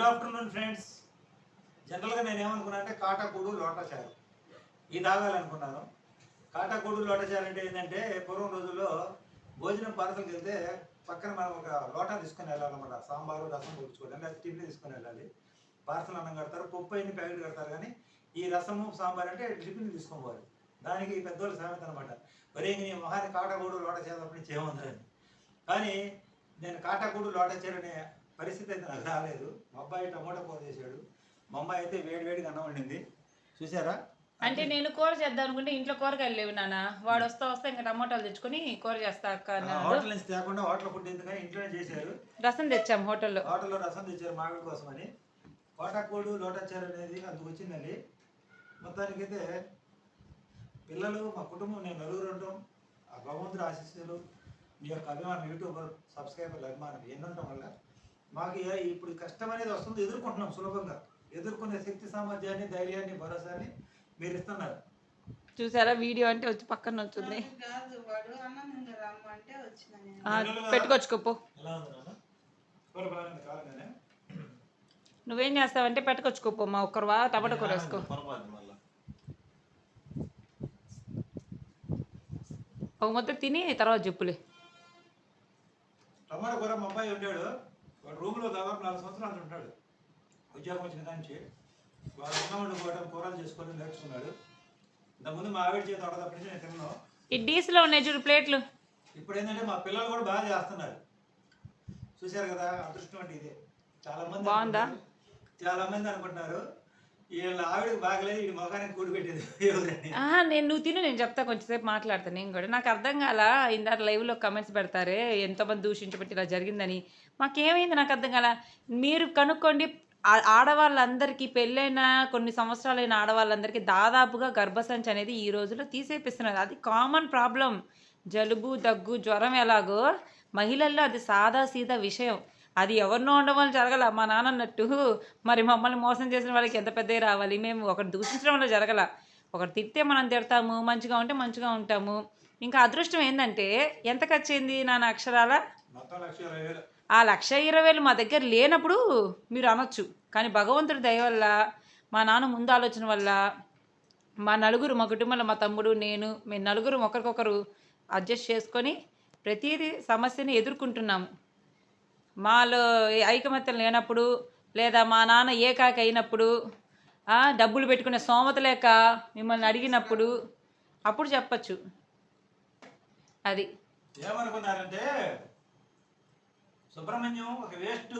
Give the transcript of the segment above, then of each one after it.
Good afternoon friends. జనరల్గా నేను ఏమనుకున్నా అంటే కాటాకూడు లోటచారు. ఇది తాగాలనుకున్నాను కాటాకూడు లోటచారు అంటే ఏంటంటే పూర్వం రోజుల్లో భోజనం పార్సల్కి వెళ్తే పక్కన మనం ఒక లోటా తీసుకొని వెళ్ళాలన్నమాట. సాంబారు రసం కూర్చుకోవడం లేదా టిఫిన్ తీసుకొని వెళ్ళాలి. పార్సల్ అన్నం కడతారు పప్పు అయిన ప్యాకెట్ కడతారు కానీ ఈ రసము సాంబార్ అంటే టిఫిన్ తీసుకొని పోవాలి. దానికి పెద్దోళ్ళు సామెత అనమాట ఒరే నీ మొహాన్ని కాటాకూడు లోటాచారు అప్పుడు చేయమంటారని కానీ నేను కాటాకూడు లోట అనే పరిస్థితి అయితే నాకు రాలేదు. మా అబ్బాయి టమోటా కూర చేశాడు. మా అమ్మాయి అయితే వేడి వేడిగా అన్నం వండింది. చూసారా అంటే నేను కూర చేద్దాం అనుకుంటే ఇంట్లో కూరగాయలు లేవు నాన్న. వాడు వస్తా వస్తా ఇంకా టమాటాలు తెచ్చుకొని కూర చేస్తా అక్క హోటల్ నుంచి తేకుండా హోటల్ ఫుడ్ ఎందుకని ఇంట్లోనే చేశారు. రసం తెచ్చాం హోటల్లో. హోటల్లో రసం తెచ్చారు మామిడి కోసం అని కోటాకోడు లోటాచారు అనేది అందుకు వచ్చిందండి. మొత్తానికైతే పిల్లలు మా కుటుంబం నేను నలుగురు ఉండటం ఆ భగవంతుడు ఆశీస్సులు మీ యొక్క అభిమానం యూట్యూబర్ సబ్స్క్రైబర్ల అభిమానం ఎన్ని ఉండటం వల్ల మాకు ఇప్పుడు కష్టం అనేది వస్తుంది ఎదుర్కొంటున్నాం సులభంగా. ఎదుర్కొనే శక్తి సామర్థ్యాన్ని ధైర్యాన్ని భరోసాని మీరు ఇస్తున్నారు. చూసారా? వీడియో అంటే వచ్చి పక్కన వచ్చింది పెట్టుకొచ్చుకోపో నువ్వేం చేస్తావంటే పెట్టుకొచ్చుకోపో మా ఒక్కరువా టమాటా కూర వేసుకో. ఒక ముద్ద తిని తర్వాత చెప్పులే. టమాటా కూర మా అబ్బాయి ఉంటాడు వాడు రూమ్లో దాదాపు నాలుగు సంవత్సరాలు ఉంటాడు. ఉద్యోగం వచ్చిన కాంచి వాడు అన్నం వండుకోవడం కూరలు చేసుకొని నేర్చుకున్నాడు. ఇంతకుముందు మా ఆవిడ చేతి తప్పటి నుంచి నేను తిన్నాను. ఈ డీస్లో ఉన్నాయి చూడు ప్లేట్లు. ఇప్పుడు ఏంటంటే మా పిల్లలు కూడా బాగా చేస్తున్నారు. చూశారు కదా అదృష్టం అంటే ఇదే. చాలా మంది బాగుందా? చాలా మంది అనుకుంటున్నారు. నేను నువ్వు తిను నేను చెప్తా కొంచెంసేపు మాట్లాడతాను నేను కూడా. నాకు అర్థం కాల ఇందాక లైవ్లో కమెంట్స్ పెడతారే ఎంతోమంది దూషించబట్టి ఇలా జరిగిందని. మాకేమైంది నాకు అర్థం కాల? మీరు కనుక్కోండి ఆడవాళ్ళందరికీ పెళ్ళైన కొన్ని సంవత్సరాలైన ఆడవాళ్ళందరికీ దాదాపుగా గర్భసంచి అనేది ఈ రోజుల్లో తీసేపిస్తున్నారు. అది కామన్ ప్రాబ్లం జలుబు దగ్గు జ్వరం ఎలాగో మహిళల్లో అది సాదా సీదా విషయం. అది ఎవరినో ఉండడం వల్ల జరగల. మా నాన్న అన్నట్టు మరి మమ్మల్ని మోసం చేసిన వాళ్ళకి ఎంత పెద్దవి రావాలి? మేము ఒకటి దూషించడం వల్ల జరగల. ఒకటి తిడితే మనం తిడతాము మంచిగా ఉంటే మంచిగా ఉంటాము. ఇంకా అదృష్టం ఏంటంటే ఎంత ఖర్చు అయింది నాన్న అక్షరాల? ఆ లక్ష ఇరవై వేలు మా దగ్గర లేనప్పుడు మీరు అనొచ్చు. కానీ భగవంతుడి దయ వల్ల మా నాన్న ముందు ఆలోచన వల్ల మా నలుగురు మా కుటుంబంలో మా తమ్ముడు నేను మేము నలుగురు ఒకరికొకరు అడ్జస్ట్ చేసుకొని ప్రతిదీ సమస్యని ఎదుర్కొంటున్నాము. మాలో ఐకమత్యం లేనప్పుడు లేదా మా నాన్న ఏకాకి అయినప్పుడు డబ్బులు పెట్టుకునే స్తోమత లేక మిమ్మల్ని అడిగినప్పుడు అప్పుడు చెప్పచ్చు. అది. ఏమనుకున్నారంటే సుబ్రహ్మణ్యం ఒక వేస్ట్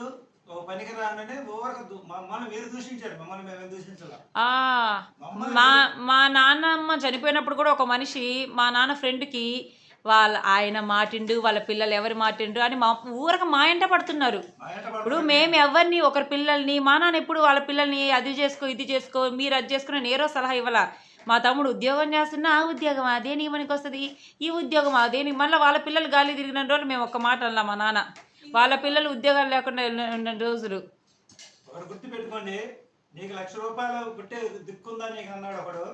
మా నాన్నమ్మ చనిపోయినప్పుడు కూడా ఒక మనిషి మా నాన్న ఫ్రెండ్కి వాళ్ళ ఆయన మాటిండు వాళ్ళ పిల్లలు ఎవరు మాటిండు అని మా ఊరక మా ఎంట పడుతున్నారు. ఇప్పుడు మేము ఎవరిని ఒకరి పిల్లల్ని మా నాన్న ఎప్పుడు వాళ్ళ పిల్లల్ని అది చేసుకో ఇది చేసుకో మీరు అది చేసుకుని నేరో సలహా ఇవ్వాల. మా తమ్ముడు ఉద్యోగం చేస్తున్నా ఆ ఉద్యోగం అదే నీ మనకి వస్తుంది ఈ ఉద్యోగం అదే నీ. మళ్ళీ వాళ్ళ పిల్లలు గాలి తిరిగిన రోజులు మేము ఒక్క మాట అన్నాం మా నాన్న. వాళ్ళ పిల్లలు ఉద్యోగాలు లేకుండా ఉన్న- ఉన్న రోజులు. ఒకటి గుర్తు పెట్టుకోండి నీకు లక్ష రూపాయలు గుట్టే దిక్కుందా నీకు అన్నాడు ఒకడు.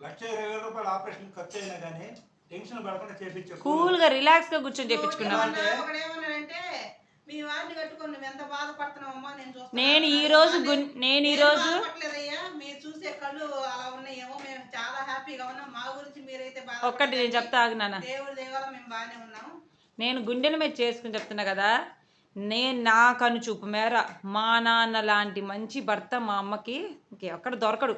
లక్ష ఇరవై వేల రూపాయలు ఆపరేషన్ ఖర్చు అయినా కానీ టెన్షన్ పడకుండా చేపించు కూల్గా రిలాక్స్గా కూర్చొని చేపించుకున్నాం ఒకడు ఏమన్నాడంటే మీ వాడిని కట్టుకొని నువ్వు ఎంత బాధపడుతున్నావమ్మా నేను చూస్తాను నేను ఈ రోజు గున్- నేను ఈ రోజు బాధపడలేదయ్యా మీరు చూసే కళ్ళు అలా ఉన్నాయేమో మేము చాలా హ్యాపీగా ఉన్నాం మా గురించి మీరైతే ఒక్కటి నేను చెప్తా ఆగు నాన్న. దేవుడి దేవాల మేము బాగానే ఉన్నాం. నేను గుండెల మీద చేసుకుని చెప్తున్నా కదా నేను నా కనుచూపు మేర మా నాన్న లాంటి మంచి భర్త మా అమ్మకి ఇంకెక్కడ దొరకడు.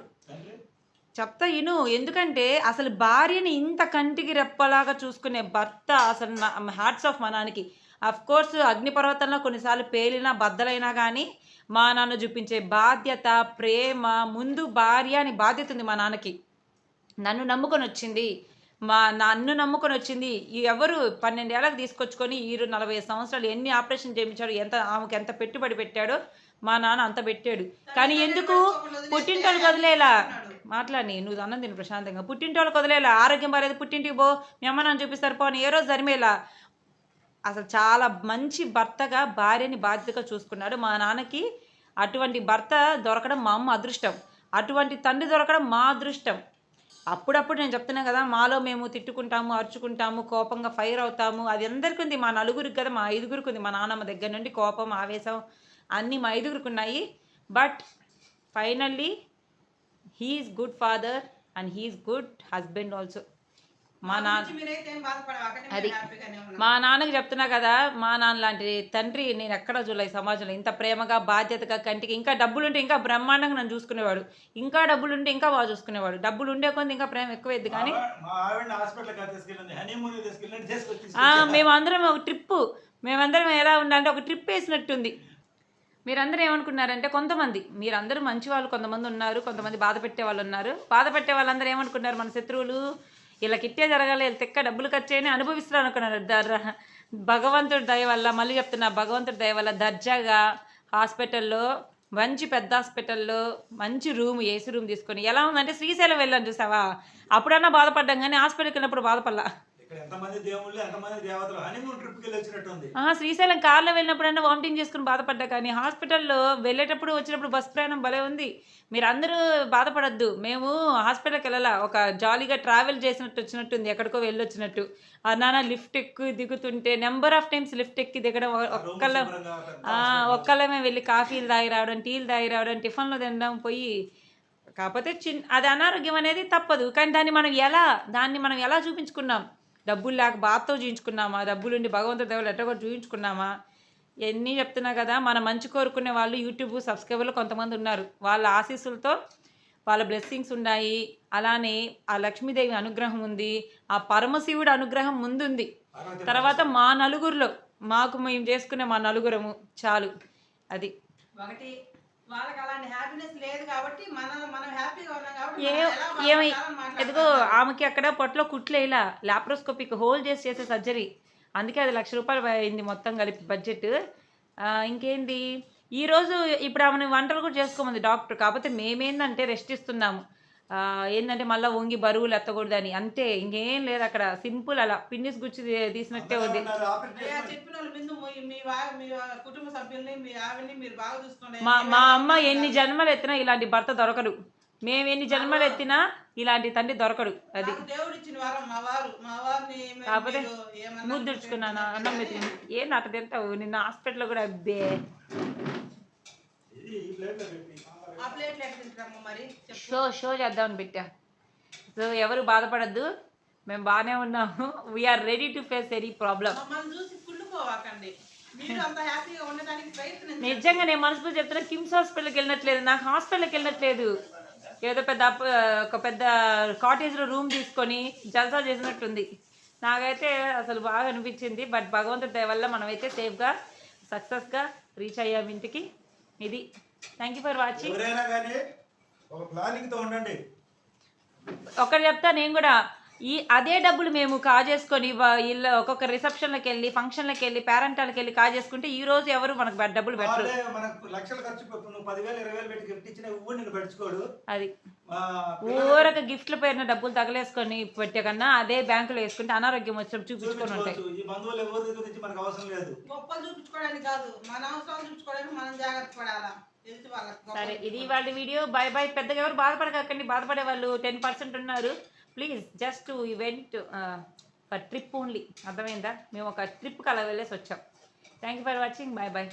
చెప్తా ఇను. ఎందుకంటే అసలు భార్యని ఇంత కంటికి రెప్పలాగా చూసుకునే భర్త అసలు హార్ట్స్ హ్యాట్స్ ఆఫ్ మా నాన్నకి అఫ్ కోర్స్ అగ్నిపర్వతంలో కొన్నిసార్లు పేలినా బద్దలైనా కానీ మా నాన్న చూపించే బాధ్యత ప్రేమ ముందు భార్య అని బాధ్యత ఉంది మా నాన్నకి. నన్ను నమ్ముకొని వచ్చింది. మా నన్ను నమ్ముకొని వచ్చింది. ఎవరు పన్నెండేళ్ళకి తీసుకొచ్చుకొని ఈ నలభై సంవత్సరాలు ఎన్ని ఆపరేషన్ చేయించాడు ఎంత ఆమెకు ఎంత పెట్టుబడి పెట్టాడో మా నాన్న అంత పెట్టాడు. కానీ ఎందుకు? పుట్టింటోళ్ళు వదిలేలా? మాట్లాడి నువ్వు అన్నం తిను ప్రశాంతంగా. పుట్టింటోళ్ళకి వదిలేలా? ఆరోగ్యం బాలేదు పుట్టింటికి పో. మీ అమ్మ నన్ను చూపిస్తారు పో అని ఏ రోజు జరిమేలా? అసలు చాలా మంచి భర్తగా భార్యని బాధ్యతగా చూసుకున్నాడు మా నాన్నకి. అటువంటి భర్త దొరకడం మా అమ్మ అదృష్టం. అటువంటి తండ్రి దొరకడం మా అదృష్టం. అప్పుడప్పుడు నేను చెప్తున్నా కదా మాలో మేము తిట్టుకుంటాము అరుచుకుంటాము కోపంగా ఫైర్ అవుతాము. అది అందరికీ ఉంది మా నలుగురికి కదా మా ఐదుగురికి ఉంది మా నాన్నమ్మ దగ్గర నుండి కోపం ఆవేశం. అన్నీ మా ఐదుగురికి ఉన్నాయి. But finally he's good father and he's good husband also మా నాన్న అది. మా నాన్నకి చెప్తున్నా కదా మా నాన్న లాంటి తండ్రి నేను ఎక్కడ చూడలే ఈ సమాజంలో. ఇంత ప్రేమగా బాధ్యతగా కంటికి ఇంకా డబ్బులుంటే ఇంకా బ్రహ్మాండంగా నన్ను చూసుకునేవాడు. ఇంకా డబ్బులుంటే ఇంకా బాగా చూసుకునేవాడు. డబ్బులు ఉండే కొంది ఇంకా ప్రేమ ఎక్కువైద్ది కానీ మేమందరం ఒక ట్రిప్పు. మేమందరం ఎలా ఉండాలంటే ఒక ట్రిప్ వేసినట్టుంది. మీరందరూ ఏమనుకున్నారంటే కొంతమంది మీరందరూ మంచి వాళ్ళు కొంతమంది ఉన్నారు కొంతమంది బాధ పెట్టే వాళ్ళు ఉన్నారు. బాధ పెట్టే వాళ్ళందరూ ఏమనుకున్నారు? మన శత్రువులు ఇలా కిట్టే జరగాలి వీళ్ళు తిక్క డబ్బులు ఖర్చు అయినా అనుభవిస్తారు అనుకున్నారు. దర్- భగవంతుడి దయ వల్ల మళ్ళీ చెప్తున్నా భగవంతుడి దయ వల్ల దర్జాగా హాస్పిటల్లో మంచి పెద్ద హాస్పిటల్లో మంచి రూమ్ ఏసీ రూమ్ తీసుకొని ఎలా ఉందంటే శ్రీశైలం వెళ్ళాను చూసావా? అప్పుడన్నా బాధపడ్డాం కానీ హాస్పిటల్కి వెళ్ళినప్పుడు బాధపడలా. శ్రీశైలం కార్లో వెళ్ళినప్పుడన్నా వామిటింగ్ చేసుకుని బాధపడ్డా కానీ హాస్పిటల్లో వెళ్ళేటప్పుడు వచ్చినప్పుడు బస్ ప్రయాణం భలే ఉంది. మీరు అందరూ బాధపడద్దు. మేము హాస్పిటల్కి వెళ్ళాల? ఒక జాలీగా ట్రావెల్ చేసినట్టు వచ్చినట్టుంది ఎక్కడికో వెళ్ళొచ్చినట్టు. ఆ నాన్న లిఫ్ట్ ఎక్కు దిగుతుంటే నెంబర్ ఆఫ్ టైమ్స్ లిఫ్ట్ ఎక్కి దిగడం ఒక్కళ్ళ. ఒక్కళ్ళమే వెళ్ళి కాఫీలు తాగి రావడం టీలు తాగి రావడం టిఫిన్లు తినడం పోయి కాకపోతే చిన్ అది అనారోగ్యం అనేది తప్పదు. కానీ దాన్ని మనం ఎలా దాన్ని మనం ఎలా చూపించుకున్నాం? డబ్బులు లేక బాధతో డబ్బులు డబ్బులుండి భగవంతుడి దేవుడు ఎట్ట కూడా చూయించుకున్నామా? ఎన్ని చెప్తున్నా కదా మన మంచి కోరుకునే వాళ్ళు యూట్యూబ్ సబ్స్క్రైబర్లు కొంతమంది ఉన్నారు. వాళ్ళ ఆశీస్సులతో వాళ్ళ బ్లెస్సింగ్స్ ఉన్నాయి. అలానే ఆ లక్ష్మీదేవి అనుగ్రహం ఉంది. ఆ పరమశివుడు అనుగ్రహం ముందుంది. తర్వాత మా నలుగురిలో మాకు మేము చేసుకునే మా నలుగురము చాలు. అది. ఒకటి వాళ్ళకి అలాంటి హ్యాపీనెస్ లేదు కాబట్టి మన మనం హ్యాపీగా ఉన్నాం కాబట్టి ఏ మనం ఎలా ఏమై ఎదుగో. ఆమెకి అక్కడ పొట్టలో కుట్లు ఇలా లాప్రోస్కోపిక్ హోల్ చేసి చేసే సర్జరీ అందుకే అది లక్ష రూపాయలు అయింది మొత్తం కలిపి బడ్జెట్ ఇంకేంటి? ఈరోజు ఇప్పుడు ఆమెను వంటలు కూడా చేసుకోమంది డాక్టర్. కాకపోతే మేమేందంటే రెస్ట్ ఇస్తున్నాము. ఆ, ఏందంటే మళ్ళీ వంగి బరువులు ఎత్తకూడదని అంతే ఇంకేం లేదు అక్కడ. సింపుల్ అలా. పిన్నిస్ గుచ్చి తీసినట్టే ఉంది. మీ- మీ వా- మీ వా- కుటుంబ సభ్యుల్ని మీ ఆవిడ్ని మీరు బాగా చూసుకోండి మా మా అమ్మ ఎన్ని జన్మలు ఎత్తినా ఇలాంటి భర్త దొరకడు. మేము ఎన్ని జన్మలు ఎత్తినా ఇలాంటి తండ్రి దొరకడు. అది. కాకపోతే ముద్దుడుచుకున్నాను అన్నం మెత్తిని ఏ నాట తింటావు నిన్న హాస్పిటల్లో కూడా అబ్బే. షో షో చేద్దామని పెట్టా. సో ఎవరు బాధపడద్దు. మేము బాగానే ఉన్నాము. We're ready to face any problem నిజంగా నేను మనసులో చెప్తున్నా కిమ్స్ హాస్పిటల్కి వెళ్ళినట్లేదు. నాకు హాస్పిటల్కి వెళ్ళినట్లేదు. ఏదో పెద్ద ఒక పెద్ద కాటేజ్లో రూమ్ తీసుకొని జల్సా చేసినట్టుంది. నాకైతే అసలు బాగా అనిపించింది. బట్ భగవంతుడి దయ వల్ల మనమైతే సేఫ్గా సక్సెస్గా రీచ్ అయ్యాం ఇంటికి. ఇది. థ్యాంక్ యూ ఫర్ వాచింగ్ ఎవరైనా కానీ ఒక ప్లానింగ్తో ఉండండి. ఒకటి చెప్తా నేను కూడా ఈ అదే డబ్బులు మేము కాజేసుకొని ఇళ్ళ ఒక్కొక్క రిసెప్షన్లకు వెళ్ళి ఫంక్షన్లకు వెళ్ళి పేరెంటాలకు వెళ్ళి కాజేసుకుంటే ఈ రోజు ఎవరు మనకు డబ్బులు పెట్టరు. మనకు లక్షలు ఖర్చు పెట్టు పదివేలు ఇరవై వేలు పెట్టి గిఫ్ట్ ఇచ్చిన నేను పెట్టుకోడు అది. ఊరక గిఫ్ట్ల పేరున డబ్బులు తగలేసుకొని పెట్టే కన్నా అదే బ్యాంకులో వేసుకుంటే అనారోగ్యం వచ్చినప్పుడు చూపించుకొని ఉంటాయి. చూపించుకోవచ్చు. ఈ బంధువులు ఎవరి దగ్గర నుంచి మనకు అవసరం లేదు. గొప్పలు చూపించుకోవడానికి కాదు. మన అవసరాలు చూపించుకోవడానికి మనం జాగ్రత్త పడాలా? ఎదుటి వాళ్ళకి గొప్పలు సరే ఇది వాళ్ళ వీడియో. బాయ్ బాయ్ పెద్దగా ఎవరు బాధపడకండి బాధపడే వాళ్ళు టెన్ పర్సెంట్ ఉన్నారు. Please just event for trip only అర్థమైందా? మేము ఒక ట్రిప్కి అలా వెళ్ళేసి వచ్చాం. Thank you for watching bye bye